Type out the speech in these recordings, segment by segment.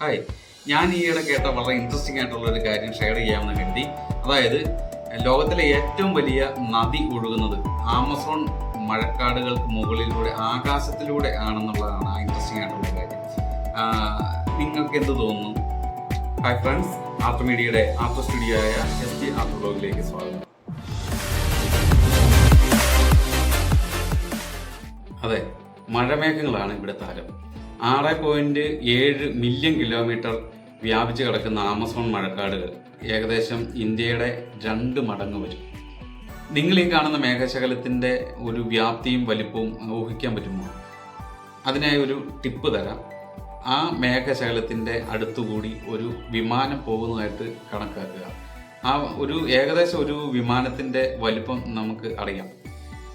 Hi. ഞാൻ ഈയിടെ കേട്ട വളരെ ഇൻട്രസ്റ്റിംഗ് ആയിട്ടുള്ള ഒരു കാര്യം ഷെയർ ചെയ്യാമെന്ന് കരുതി. അതായത് ലോകത്തിലെ ഏറ്റവും വലിയ നദി ഒഴുകുന്നത് ആമസോൺ മഴക്കാടുകൾക്ക് മുകളിലൂടെ ആകാശത്തിലൂടെ ആണെന്നുള്ളതാണ് ആ ഇൻട്രസ്റ്റിംഗ് ആയിട്ടുള്ള കാര്യം. നിങ്ങൾക്ക് എന്ത് തോന്നുന്നു? ഹായ് ഫ്രണ്ട്സ് ആർട്ട് മീഡിയയുടെ ആർട്ട് സ്റ്റുഡിയോ ആയ എസ് ടി ആർട്ട് ബ്ലോഗിലേക്ക് സ്വാഗതം. അതെ മഴമേഘങ്ങളാണ് ഇവിടെ താരം. ആറ് പോയിന്റ് ഏഴ് മില്യൺ കിലോമീറ്റർ വ്യാപിച്ച് കിടക്കുന്ന ആമസോൺ മഴക്കാടുകൾ ഏകദേശം ഇന്ത്യയുടെ രണ്ട് മടങ്ങ് വരും. നിങ്ങൾ ഈ കാണുന്ന മേഘശകലത്തിന്റെ ഒരു വ്യാപ്തിയും വലിപ്പവും ഊഹിക്കാൻ പറ്റുമോ? അതിനായി ഒരു ടിപ്പ് തരാം. ആ മേഘശകലത്തിന്റെ അടുത്തുകൂടി ഒരു വിമാനം പോകുന്നതായിട്ട് കണക്കാക്കുക. ആ ഒരു ഏകദേശം ഒരു വിമാനത്തിന്റെ വലിപ്പം നമുക്ക് അറിയാം.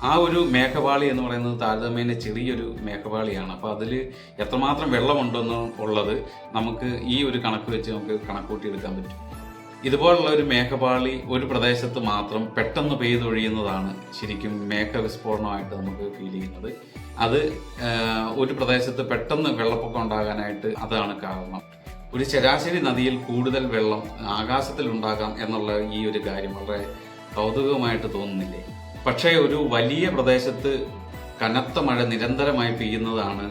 ആ ഒരു മേഘവാളി എന്ന് പറയുന്നത് താരതമ്യേന ചെറിയൊരു മേഘവാളിയാണ്. അപ്പോൾ അതിൽ എത്രമാത്രം വെള്ളമുണ്ടെന്ന് ഉള്ളത് നമുക്ക് ഈ ഒരു കണക്ക് വെച്ച് നമുക്ക് കണക്കൂട്ടിയെടുക്കാൻ പറ്റും. ഇതുപോലുള്ള ഒരു മേഘപാളി ഒരു പ്രദേശത്ത് മാത്രം പെട്ടെന്ന് പെയ്തൊഴിയുന്നതാണ് ശരിക്കും മേഘ വിസ്ഫോടനമായിട്ട് നമുക്ക് ഫീൽ ചെയ്യുന്നത്. അത് ഒരു പ്രദേശത്ത് പെട്ടെന്ന് വെള്ളപ്പൊക്കം ഉണ്ടാകാനായിട്ട് അതാണ് കാരണം. ഒരു ശരാശരി നദിയിൽ കൂടുതൽ വെള്ളം ആകാശത്തിൽ ഉണ്ടാകാം എന്നുള്ള ഈ ഒരു കാര്യം വളരെ കൗതുകമായിട്ട് തോന്നുന്നില്ലേ? പക്ഷേ ഒരു വലിയ പ്രദേശത്ത് കനത്ത മഴ നിരന്തരമായി പെയ്യുന്നതാണ്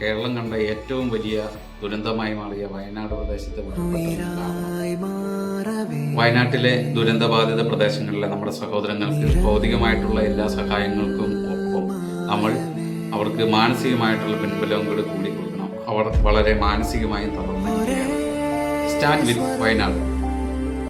കേരളം കണ്ട ഏറ്റവും വലിയ ദുരന്തമായി മാറിയ വയനാട് പ്രദേശത്തെ. വയനാട്ടിലെ ദുരന്തബാധിത പ്രദേശങ്ങളിലെ നമ്മുടെ സഹോദരങ്ങൾക്ക് ഭൗതികമായിട്ടുള്ള എല്ലാ സഹായങ്ങൾക്കും ഒപ്പം നമ്മൾ അവർക്ക് മാനസികമായിട്ടുള്ള പിൻബലവും കൂടി കൂടി കൊടുക്കണം. അവർ വളരെ മാനസികമായും തുടർന്നു സ്റ്റാൻഡ് വിത്ത് വയനാട്.